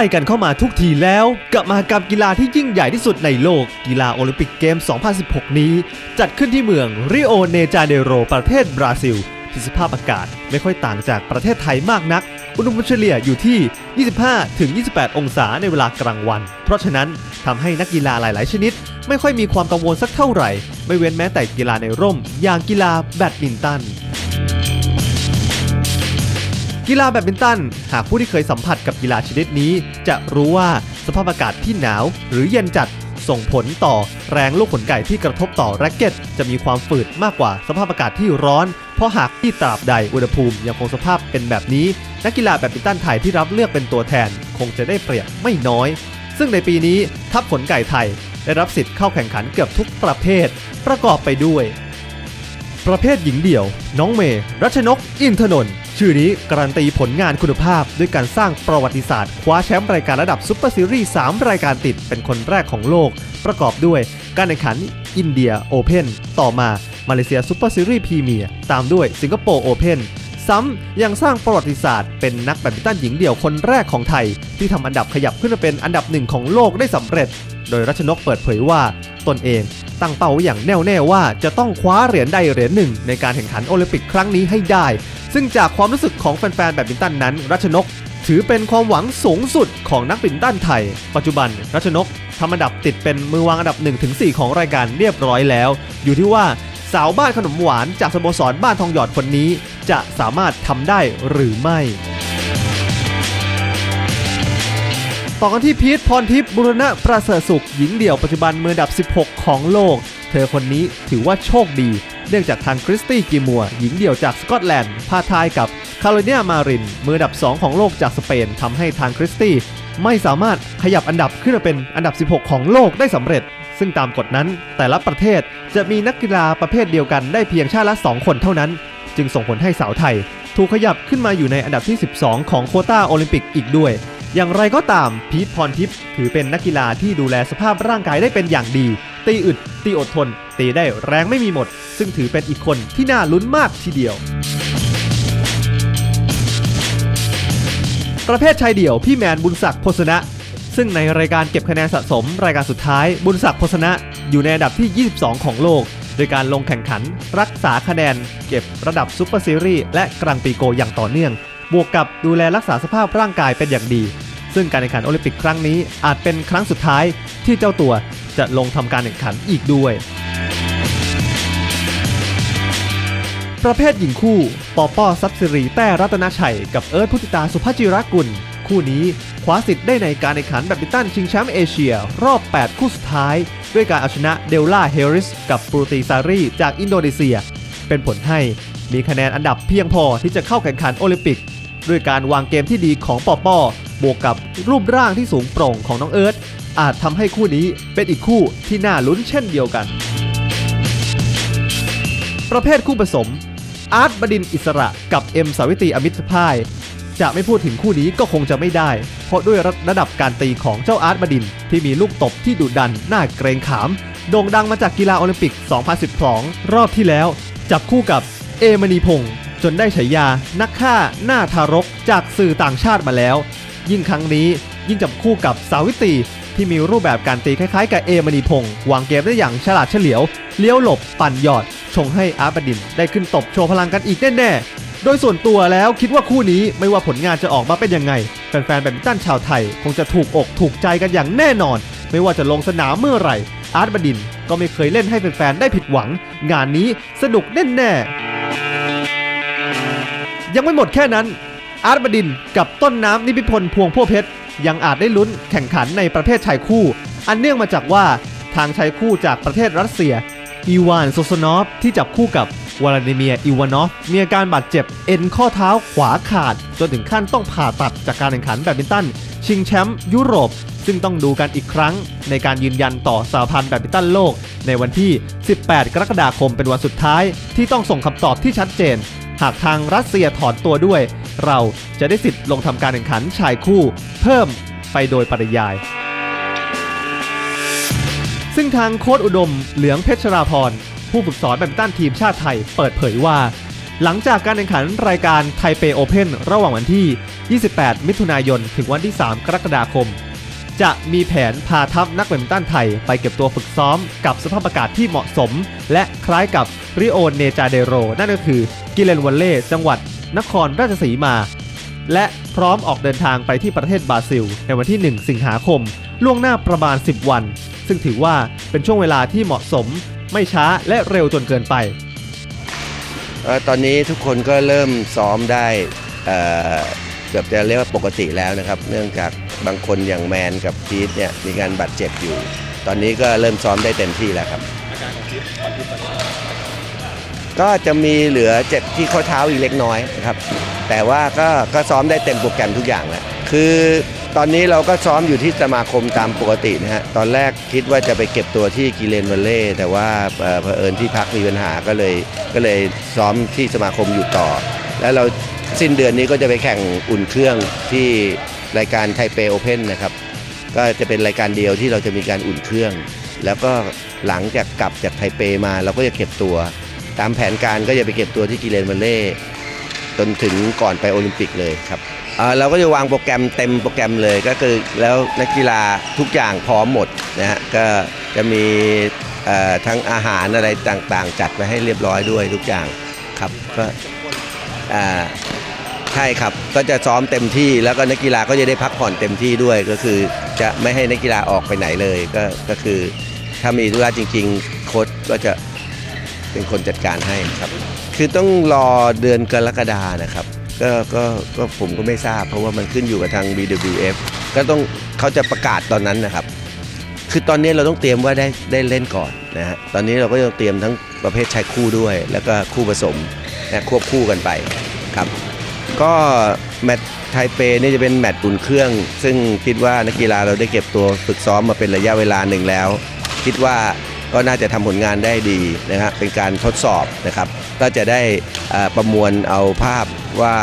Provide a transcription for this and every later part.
ล้กันเข้ามาทุกทีแล้วกับมหกรรมกีฬาที่ยิ่งใหญ่ที่สุดในโลกกีฬาโอลิมปิกเกม 2016 นี้ จัดขึ้นที่เมืองริโอเนจาเนโรประเทศบราซิล ที่สภาพอากาศไม่ค่อยต่างจากประเทศไทยมากนัก อุณหภูมิเฉลี่ยอยู่ที่ 25-28 องศาในเวลากลางวัน เพราะฉะนั้นทำให้นักกีฬาหลาย ๆ ชนิด ไม่ค่อยมีความกังวลสักเท่าไหร่ ไม่เว้นแม้แต่กีฬาในร่ม อย่างกีฬาแบดมินตัน กีฬาแบดมินตัน หากผู้ที่เคยสัมผัสกับกีฬาชนิดนี้ จะรู้ว่าสภาพอากาศที่หนาวหรือเย็นจัดส่งผลต่อแรงลูกขนไก่ที่กระทบต่อแร็กเก็ต จะมีความฝืดมากกว่าสภาพอากาศที่ร้อน เพราะหากที่ตราบใดอุณหภูมิยังคงสภาพเป็นแบบนี้ นักกีฬาแบดมินตันไทยที่รับเลือกเป็นตัวแทน คงจะได้เปรียบไม่น้อย ซึ่งในปีนี้ทัพขนไก่ไทย ได้รับสิทธิ์เข้าแข่งขันเกือบทุกประเภท ประกอบไปด้วย ประเภทหญิงเดี่ยว น้องเมย์รัชนก อินทนนท์ชื่อนี้การันตีผลงานคุณภาพ ด้วยการสร้างประวัติศาสตร์คว้าแชมป์รายการระดับซุปเปอร์ซีรีส์3รายการติดเป็นคนแรกของโลก ประกอบด้วยการแข่งขันอินเดียโอเพนต่อมามาเลเซียซุปเปอร์ซีรีส์พรีเมียร์ตามด้วยสิงคโปร์โอเพนซ้ำยังสร้างประวัติศาสตร์ เป็นนักแบดมินตันหญิงเดี่ยวคนแรกของไทย ที่ทำอันดับขยับขึ้นมาเป็นอันดับหนึ่งของโลกได้สำเร็จ โดยรัชนกเปิดเผยว่าตนเอง ตั้งเป้าอย่างแน่วแน่ว่าจะต้องคว้าเหรียญใดเหรียญหนึ่ง ในการแข่งขันโอลิมปิกครั้งนี้ให้ได้ ซึ่งจากความรู้สึกของแฟนๆแบดมินตันนั้น รัชนก ถือเป็นความหวังสูงสุดของนักแบดมินตันไทย ปัจจุบันรัชนกทำอันดับติดเป็นมือวางอันดับ 1-4 ของรายการเรียบร้อยแล้ว อยู่ที่ว่าสาวบ้านขนมหวานจากสโมสรบ้านทองหยอดคนนี้ จะสามารถทำได้หรือไม่ ต่อกันที่พีทพรทิพย์บุรณะประเสริฐสุขหญิงเดี่ยวปัจจุบันมืออันดับ 16 ของโลก เธอคนนี้ถือว่าโชคดี เนื่องจากทางคริสตี้กิมัว หญิงเดี่ยวจากสกอตแลนด์พาทายกับคาร์โลเนียมาริน มืออันดับ 2 ของโลกจากสเปนทำให้ทางคริสตี้ไม่สามารถขยับอันดับขึ้นมาเป็นอันดับ 16 ของโลกได้สำเร็จ ซึ่งตามกฎนั้นแต่ละประเทศจะมีนักกีฬาประเภทเดียวกันได้เพียงชาติละ 2 คนเท่านั้น จึงส่งผลให้สาวไทย ถูกขยับขึ้นมาอยู่ในอันดับที่ 12 ของโควต้าโอลิมปิกอีกด้วย อย่างไรก็ตามพีทพรทิพย์ถือเป็นนักกีฬาที่ดูแลสภาพร่างกายได้เป็นอย่างดี ตีอึด ตีอดทน ตีได้แรงไม่มีหมด ซึ่งถือเป็นอีกคนที่น่าลุ้นมากทีเดียว ประเภทชายเดี่ยวพี่แมนบุญศักดิ์โพสนะ ซึ่งในรายการเก็บคะแนนสะสม รายการสุดท้าย บุญศักดิ์โพสนะ อยู่ในอันดับที่ 22 ของโลก โดยการลงแข่งขัน รักษาคะแนน เก็บระดับซุปเปอร์ซีรีส์และกรังปีโกอย่างต่อเนื่อง บวกกับดูแลรักษาสภาพร่างกายเป็นอย่างดี ซึ่งการแข่งขันโอลิมปิกครั้งนี้อาจเป็นครั้งสุดท้ายที่เจ้าตัวจะลงทำการแข่งขันอีกด้วย ประเภทหญิงคู่ ปอป้อซับซิรีแต้รัตนชัย กับเอิร์ธพุทธิตาสุภาจิรกุล คู่นี้คว้าสิทธิ์ได้ในการแข่งขันแบดมินตันชิงแชมป์เอเชีย รอบ 8 คู่สุดท้าย ด้วยการเอาชนะเดลล่าเฮริส กับปรูตีซารีจากอินโดนีเซีย เป็นผลให้มีคะแนนอันดับเพียงพอที่จะเข้าแข่งขันโอลิมปิก ด้วยการวางเกมที่ดีของปอปอบวกกับรูปร่างที่สูงโปร่งของน้องเอิร์ธอาจทำให้คู่นี้เป็นอีกคู่ที่น่าลุ้นเช่นเดียวกัน ประเภทคู่ผสม อาร์ตบดินอิสระกับเอ็มสาวิตรีอมิตรพายจะไม่พูดถึงคู่นี้ก็คงจะไม่ได้ เพราะด้วยระดับการตีของเจ้าอาร์ตบดิน ที่มีลูกตบที่ดุดันน่าเกรงขาม โด่งดังมาจากกีฬาโอลิมปิก 2012 รอบที่แล้ว จับคู่กับเอมณีพงศ์ จนได้ฉายานักฆ่าหน้าทารกจากสื่อต่างชาติมาแล้ว ยิ่งครั้งนี้ยิ่งจับคู่กับสาวิตรีที่มีรูปแบบการตีคล้ายๆกับเอมณีพงศ์วางเกมได้อย่างฉลาดเฉลียว เลี้ยวหลบปั่นหยอด ชงให้อาร์บดินได้ขึ้นตบโชว์พลังกันอีกแน่ๆ โดยส่วนตัวแล้วคิดว่าคู่นี้ไม่ว่าผลงานจะออกมาเป็นยังไง แฟนๆแบดมินตันชาวไทย คงจะถูกอกถูกใจกันอย่างแน่นอน ไม่ว่าจะลงสนามเมื่อไหร่ อาร์ตบดินก็ไม่เคยเล่นให้แฟนๆได้ผิดหวัง งานนี้สนุกแน่ๆ ยังไม่หมดแค่นั้น อาร์ตบดินกับต้นน้ำนิพิพลพวงพัวเพชร ยังอาจได้ลุ้นแข่งขันในประเภทชายคู่ อันเนื่องมาจากว่าทางชายคู่จากประเทศรัสเซีย อีวานโซโซนอฟที่จับคู่กับวลาดิเมียอีวานอฟมีอาการบาดเจ็บเอ็นข้อเท้าขวาขาด จนถึงขั้นต้องผ่าตัดจากการแข่งขันแบดมินตัน ชิงแชมป์ยุโรป ซึ่งต้องดูกันอีกครั้ง ในการยืนยันต่อสหพันธ์แบดมินตันโลก ในวันที่ 18 กรกฎาคมเป็นวันสุดท้าย ที่ต้องส่งคำตอบที่ชัดเจน หากทางรัสเซียถอนตัวด้วย เราจะได้สิทธิ์ลงทำการแข่งขันชายคู่ เพิ่มไปโดยปริยาย ซึ่งทางโค้ดอุดมเหลืองเพชรราพรผู้ฝึกสอนแบดมินตันทีมชาติไทยเปิดเผยว่า หลังจากการแข่งขันรายการไทเปโอเพนระหว่างวันที่ 28 มิถุนายน ถึงวันที่ 3 กรกฎาคม จะมีแผนพาทัพนักแบดมินตันไทย ไปเก็บตัวฝึกซ้อมกับสภาพอากาศที่เหมาะสม และคล้ายกับ ริโอเนจาเดโร นั่นก็คือกิเลนวัลเล่จังหวัดนครราชสีมา และพร้อมออกเดินทางไปที่ประเทศบราซิล ในวันที่ 1 สิงหาคม ล่วงหน้าประมาณ 10 วัน ซึ่งถือว่าเป็นช่วงเวลาที่เหมาะสม ไม่ช้าและเร็วจนเกินไปออตอนนี้ทุกคนก็เริ่มซ้อมได้เกือบจะเรียกว่าปกติแล้วนะครับ เนื่องจากบางคนอย่างแมนกับพีทเนี่ยมีการบาดเจ็บอยู่ ตอนนี้ก็เริ่มซ้อมได้เต็มที่แล้วครับก็ ก็จะมีเหลือเจ็บที่ข้อเท้าอีกเล็กน้อยนะครับ แต่ว่าก็ก็ซ้อมได้เต็มโปรแกรมทุกอย่างแล้วคือตอนนี้เราก็ซ้อมอยู่ที่สมาคมตามปกตินะฮะ ตอนแรกคิดว่าจะไปเก็บตัวที่กิเลนวัลเล่ แต่ว่าเอ่อเผอิญที่พักมีปัญหาก็เลยก็เลยซ้อมที่สมาคมอยู่ต่อ แล้วเราสิ้นเดือนนี้ก็จะไปแข่งอุ่นเครื่องที่รายการไทเปโอเพ่นนะครับ ก็จะเป็นรายการเดียวที่เราจะมีการอุ่นเครื่อง แล้วก็หลังจากกลับจากไทเปมาเราก็จะเก็บตัว ตามแผนการก็จะไปเก็บตัวที่กิเลนวัลเล่จนถึงก่อนไปโอลิมปิกเลยครับเราก็จะวางโปรแกรมเต็มโปรแกรมเลยก็คือแล้วนักกีฬาทุกอย่างพร้อมหมดนะฮะก็จะมีทั้งอาหารอะไรต่างๆ จัดไว้ให้เรียบร้อยด้วยทุกอย่างครับก็อ่าใช่ครับก็จะซ้อมเต็มที่แล้วก็นักกีฬาก็จะได้พักผ่อนเต็มที่ด้วยก็คือจะไม่ให้นักกีฬาออกไปไหนเลยก็ก็คือถ้ามีธุระจริง ๆ โค้ชก็จะ เป็นคนจัดการให้ครับ คือต้องรอเดือนกรกฎานะครับก็ก็ก็ผมก็ไม่ทราบ เพราะว่ามันขึ้นอยู่กับทาง BWF ก็ต้องเขาจะประกาศตอนนั้นนะครับ คือตอนนี้เราต้องเตรียมว่าได้ได้เล่นก่อนนะฮะตอนนี้เราก็ต้องเตรียมทั้งประเภทชายคู่ด้วย แล้วก็คู่ผสมนะควบคู่กันไปครับ ก็แมตช์ไทเปนี่จะเป็นแมตช์อุ่นเครื่อง ซึ่งคิดว่านักกีฬาเราได้เก็บตัวฝึกซ้อมมาเป็นระยะเวลาหนึ่งแล้ว คิดว่า ก็น่าจะทำผลงานได้ดีนะฮะเป็นการทดสอบนะครับ ก็จะได้ประมวลเอาภาพว่า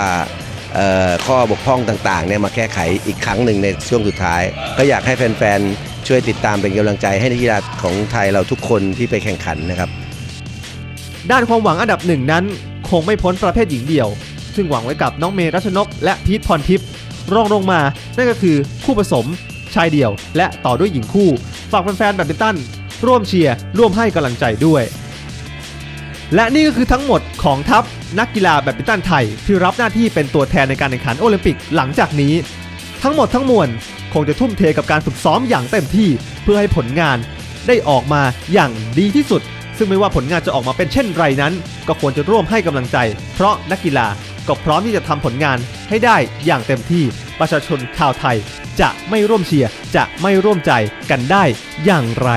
ข้อบกพร่องต่างๆเนี่ยมาแก้ไขอีกครั้งหนึ่งในช่วงสุดท้าย ก็อยากให้แฟนๆ ช่วยติดตามเป็นกำลังใจให้นักกีฬาของไทยเราทุกคนที่ไปแข่งขันนะครับ ด้านความหวังอันดับหนึ่งนั้น คงไม่พ้นประเภทหญิงเดี่ยว ซึ่งหวังไว้กับน้องเมรัชนก และพีทพรทิพย์รองลงมา นั่นก็คือคู่ผสมชายเดี่ยว และต่อด้วยหญิงคู่ ฝากแฟนๆแบดมินตัน ร่วมเชียร์ร่วมให้กำลังใจด้วย และนี่ก็คือทั้งหมดของทัพนักกีฬาแบดมินตันไทย ที่รับหน้าที่เป็นตัวแทนในการแข่งขันโอลิมปิกหลังจากนี้ ทั้งหมดทั้งมวลคงจะทุ่มเทกับการฝึกซ้อมอย่างเต็มที่เพื่อให้ผลงานได้ออกมาอย่างดีที่สุด ซึ่งไม่ว่าผลงานจะออกมาเป็นเช่นไรนั้น ก็ควรจะร่วมให้กำลังใจ เพราะนักกีฬาก็พร้อมที่จะทำผลงานให้ได้อย่างเต็มที่ประชาชนชาวไทย จะไม่ร่วมเชียร์จะไม่ร่วมใจกันได้อย่างไร